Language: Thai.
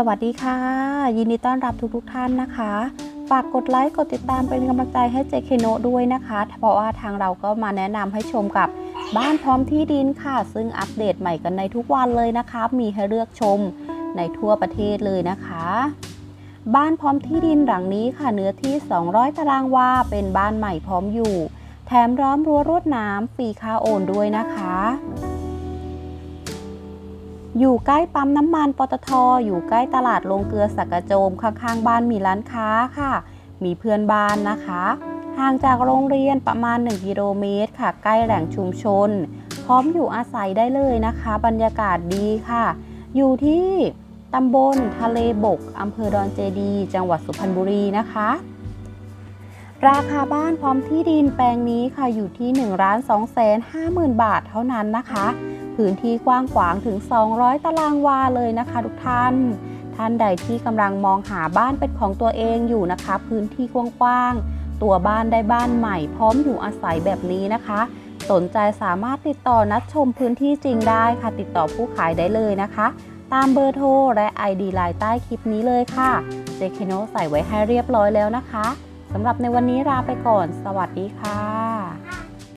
สวัสดีค่ะ ยินดีต้อนรับทุกๆทท่านนะคะ ฝากกดไลค์กดติดตามเป็นกำลังใจให้เจเคโนด้วยนะคะ เพราะว่าทางเราก็มาแนะนำให้ชมกับบ้านพร้อมที่ดินค่ะ ซึ่งอัปเดตใหม่กันในทุกวันเลยนะคะ มีให้เลือกชมในทั่วประเทศเลยนะคะ บ้านพร้อมที่ดินหลังนี้ค่ะเนื้อที่ 200 ตารางวาเป็นบ้านใหม่พร้อมอยู่ แถมร้อมรั้วรวดน้ำฟรีค่าโอนด้วยนะคะ อยู่ใกล้ปั๊มน้ำมันปตทอยู่ใกล้ตลาดลงเกลือสักกะโจมข้างๆบ้านมีร้านค้าค่ะ มีเพื่อนบ้านนะคะ ห่างจากโรงเรียนประมาณ 1 กิโลเมตรค่ะ ใกล้แหล่งชุมชน พร้อมอยู่อาศัยได้เลยนะคะ บรรยากาศดีค่ะ อยู่ที่ตำบลทะเลบกอำเภอดอนเจดี จังหวัดสุพรรณบุรีนะคะ ราคาบ้านพร้อมที่ดินแปลงนี้ค่ะอยู่ที่1 2 5 0 0 0 0บาทเท่านั้นนะคะ พื้นที่กว้างขวางถึง 200 ตารางวาเลยนะคะทุกท่าน ท่านใดที่กำลังมองหาบ้านเป็นของตัวเองอยู่นะคะ พื้นที่กว้างๆตัวบ้านได้บ้านใหม่ พร้อมอยู่อาศัยแบบนี้นะคะ สนใจสามารถติดต่อนัดชมพื้นที่จริงได้ค่ะ ติดต่อผู้ขายได้เลยนะคะ ตามเบอร์โทรและ ID ไลน์ใต้คลิปนี้เลยค่ะเจคโนใส่ไว้ให้เรียบร้อยแล้วนะคะสำหรับในวันนี้ลาไปก่อน สวัสดีค่ะ